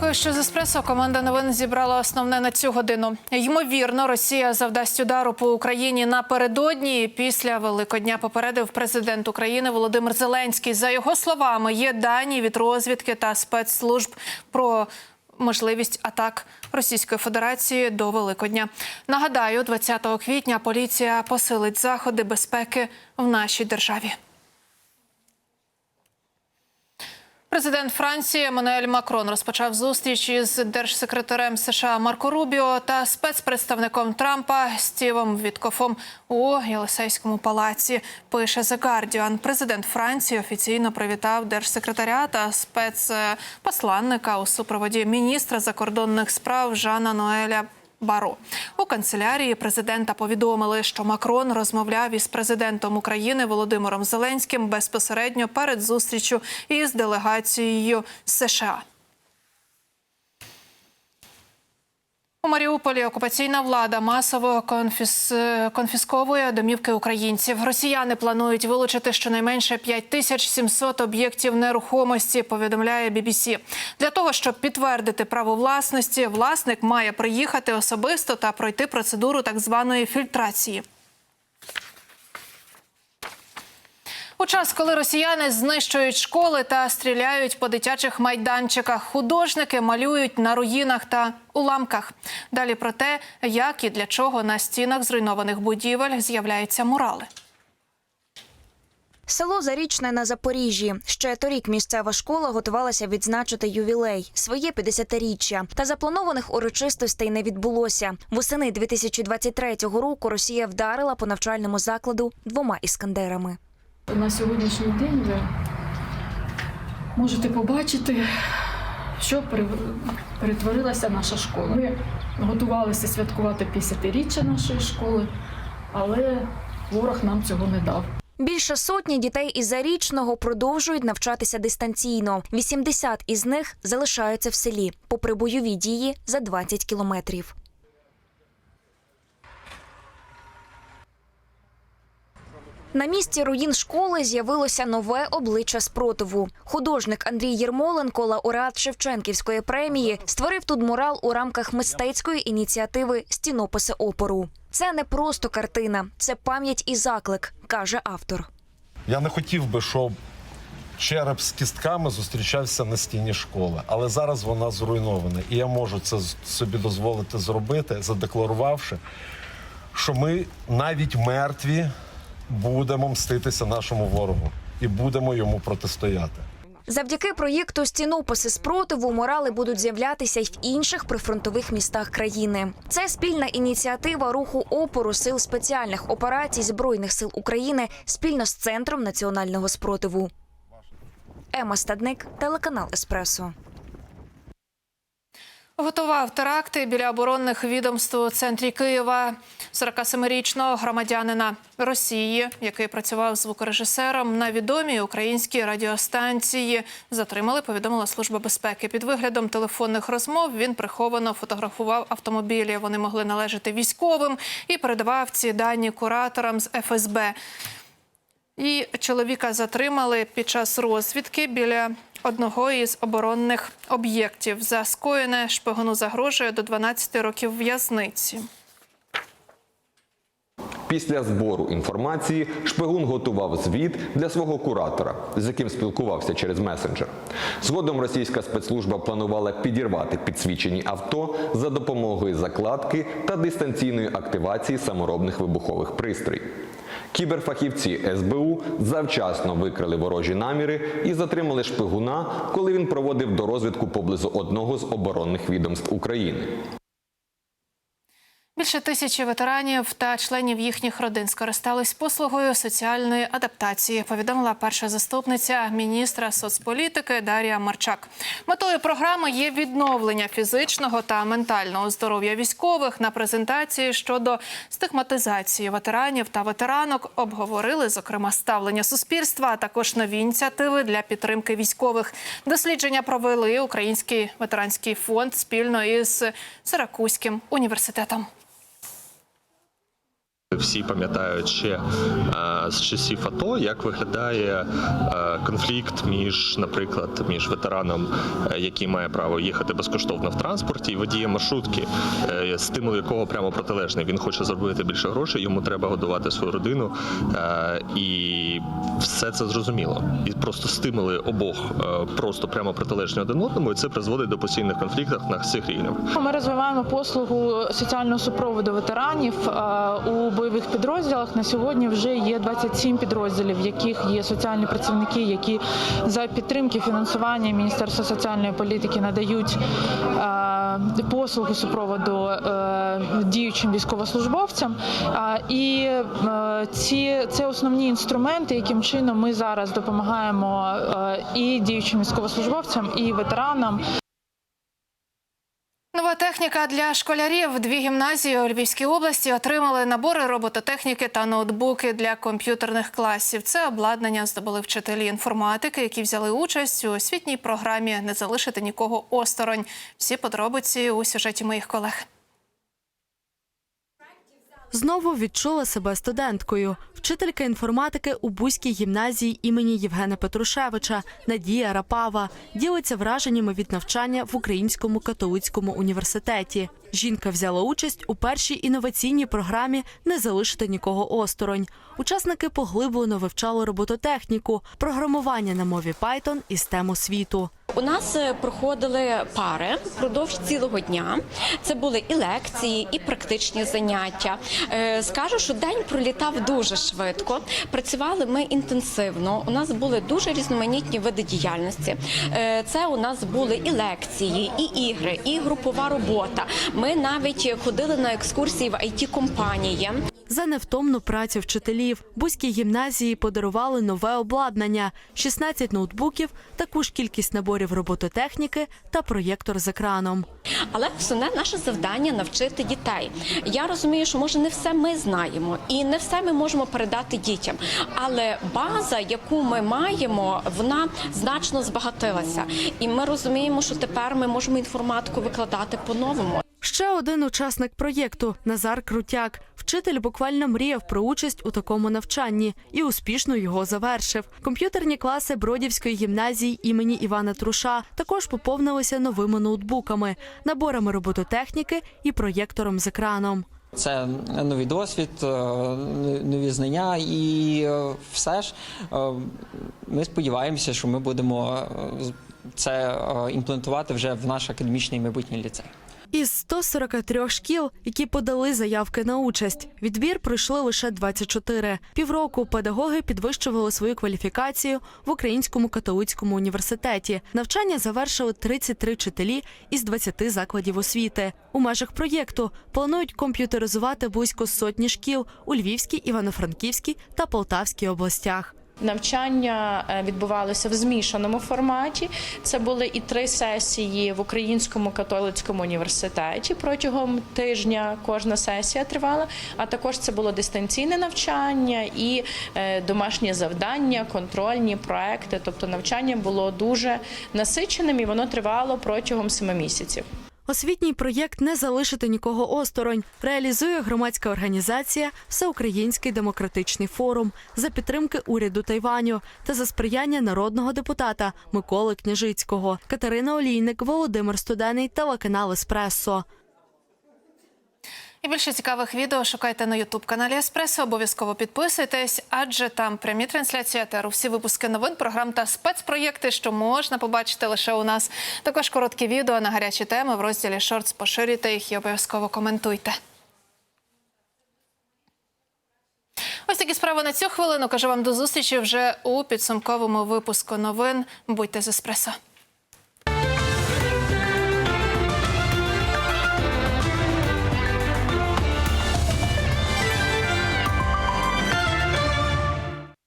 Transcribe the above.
Дякую, що з еспресо команда новин зібрала основне на цю годину. Ймовірно, Росія завдасть удару по Україні напередодні. Після Великодня попередив президент України Володимир Зеленський. За його словами, є дані від розвідки та спецслужб про можливість атак Російської Федерації до Великодня. Нагадаю, 20 квітня поліція посилить заходи безпеки в нашій державі. Президент Франції Еммануель Макрон розпочав зустріч із держсекретарем США Марко Рубіо та спецпредставником Трампа Стівом Віткофом у Єлисейському палаці. Пише The Guardian. Президент Франції офіційно привітав держсекретаря та спецпосланника у супроводі міністра закордонних справ Жана Ноеля. Баро у канцелярії президента повідомили, що Макрон розмовляв із президентом України Володимиром Зеленським безпосередньо перед зустрічю із делегацією США. Маріуполі окупаційна влада масово конфіс... конфісковує домівки українців. Росіяни планують вилучити щонайменше 5700 об'єктів нерухомості. Повідомляє BBC. Для того щоб підтвердити право власності, власник має приїхати особисто та пройти процедуру так званої фільтрації. У час, коли росіяни знищують школи та стріляють по дитячих майданчиках, художники малюють на руїнах та уламках. Далі про те, як і для чого на стінах зруйнованих будівель з'являються мурали. Село Зарічне на Запоріжжі. Ще торік місцева школа готувалася відзначити ювілей своє 50-річчя. Та запланованих урочистостей не відбулося. Восени 2023 року Росія вдарила по навчальному закладу двома іскандерами. На сьогоднішній день ви можете побачити, що пере- перетворилася наша школа. Ми готувалися святкувати 50-річчя нашої школи, але ворог нам цього не дав. Більше сотні дітей із Зарічного продовжують навчатися дистанційно. 80 із них залишаються в селі, попри бойові дії за 20 кілометрів. На місці руїн школи з'явилося нове обличчя спротиву. Художник Андрій Єрмоленко, лауреат Шевченківської премії, створив тут мурал у рамках мистецької ініціативи Стінописи опору. Це не просто картина, це пам'ять і заклик, каже автор. Я не хотів би, щоб череп з кістками зустрічався на стіні школи, але зараз вона зруйнована. І я можу це собі дозволити зробити, задекларувавши, що ми навіть мертві будемо мститися нашому ворогу і будемо йому протистояти. Завдяки проєкту Стінописи спротиву мурали будуть з'являтися й в інших прифронтових містах країни. Це спільна ініціатива руху опору сил спеціальних операцій збройних сил України спільно з центром національного спротиву. Ема Стадник, телеканал Еспресо. Готував теракти біля оборонних відомств у центрі Києва 47-річного громадянина Росії, який працював звукорежисером на відомій українській радіостанції. Затримали, повідомила служба безпеки. Під виглядом телефонних розмов він приховано фотографував автомобілі. Вони могли належати військовим і передавав ці дані кураторам з ФСБ. І чоловіка затримали під час розвідки біля одного із оборонних об'єктів. За скоєне шпигуну загрожує до 12 років в'язниці. Після збору інформації шпигун готував звіт для свого куратора, з яким спілкувався через месенджер. Згодом російська спецслужба планувала підірвати підсвічені авто за допомогою закладки та дистанційної активації саморобних вибухових пристроїв. Кіберфахівці СБУ завчасно викрили ворожі наміри і затримали шпигуна, коли він проводив дорозвідку поблизу одного з оборонних відомств України. Більше тисячі ветеранів та членів їхніх родин скористались послугою соціальної адаптації. Повідомила перша заступниця міністра соцполітики Дар'я Марчак. Метою програми є відновлення фізичного та ментального здоров'я військових. На презентації щодо стигматизації ветеранів та ветеранок обговорили зокрема ставлення суспільства, а також нові ініціативи для підтримки військових. Дослідження провели Український ветеранський фонд спільно із Сиракузьким університетом. Всі пам'ятають ще е, з часів АТО, як виглядає е, конфлікт між, наприклад, між ветераном, е, який має право їхати безкоштовно в транспорті, і водієм маршрутки, стимул якого прямо протилежний. Він хоче заробити більше грошей, йому треба годувати свою родину, і все це зрозуміло. І просто стимули обох е, просто прямо протилежні один одному, і це призводить до постійних конфліктів на всіх рівнях. Ми розвиваємо послугу соціального супроводу ветеранів е, у бойових підрозділах. На сьогодні вже є 27 підрозділів, в яких є соціальні працівники, які за підтримки фінансування Міністерства соціальної політики надають е, послуги супроводу діючим військовослужбовцям. І ці це основні інструменти, яким чином ми зараз допомагаємо е, і діючим військовослужбовцям, і ветеранам. Нова техніка для школярів. Дві гімназії у Львівській області отримали набори робототехніки та ноутбуки для комп'ютерних класів. Це обладнання здобули вчителі інформатики, які взяли участь у освітній програмі Не залишити нікого осторонь. Всі подробиці у сюжеті моїх колег. Знову відчула себе студенткою. Вчителька інформатики у Бузькій гімназії імені Євгена Петрушевича Надія Рапава ділиться враженнями від навчання в Українському католицькому університеті. Жінка взяла участь у першій інноваційній програмі Не залишити нікого осторонь. Учасники поглиблено вивчали робототехніку, програмування на мові Python і STEM освіту. У нас е, проходили пари впродовж цілого дня. Це були і лекції, і практичні заняття. Е, Скажу, що день пролітав дуже швидко. Працювали ми інтенсивно. У нас були дуже різноманітні види діяльності. Е, Це у нас були і лекції, і ігри, і групова робота. Ми навіть ходили на екскурсії в it компанії За невтомну працю вчителів Бузькій гімназії подарували нове обладнання: 16 ноутбуків, таку ж кількість наборів робототехніки та проєктор з екраном. Але основне наше завдання навчити дітей. Я розумію, що може не все ми знаємо, і не все ми можемо передати дітям. Але база, яку ми маємо, вона значно збагатилася. І ми розуміємо, що тепер ми можемо інформатику викладати по-новому. Ще один учасник проєкту Назар Крутяк. Вчитель буквально мріяв про участь у такому навчанні і успішно його завершив. Комп'ютерні класи Бродівської гімназії імені Івана Труша також поповнилися новими ноутбуками, наборами робототехніки і проєктором з екраном. Це новий досвід, е, нові знання, і е, все ж е, ми сподіваємося, що ми будемо це імплементувати вже в наш академічний майбутній ліцей. Із 143 шкіл, які подали заявки на участь, відбір пройшли лише 24. Півроку педагоги підвищували свою кваліфікацію в Українському католицькому університеті. Навчання завершили 33 вчителі із 20 закладів освіти. У межах проєкту планують комп'ютеризувати близько сотні шкіл у Львівській, Івано-Франківській та Полтавській областях. Навчання е, відбувалося в змішаному форматі. Це були і три сесії в Українському католицькому університеті протягом тижня. Кожна сесія тривала. А також це було дистанційне навчання і е, домашні завдання, контрольні проекти. Тобто навчання було дуже насиченим і воно тривало протягом семи місяців. Освітній проєкт не залишити нікого осторонь реалізує громадська організація Всеукраїнський демократичний форум за підтримки уряду Тайваню та за сприяння народного депутата Миколи Княжицького, Катерина Олійник, Володимир Студений, телеканал Еспресо. І більше цікавих відео шукайте на Ютуб каналі Еспресо. Обов'язково підписуйтесь, адже там прямі трансляції етеру, всі випуски новин, програм та спецпроєкти, що можна побачити лише у нас. Також короткі відео на гарячі теми в розділі Шортс. Поширюйте їх і обов'язково коментуйте. Ось такі справи на цю хвилину. Кажу вам до зустрічі вже у підсумковому випуску новин. Будьте з Еспресо.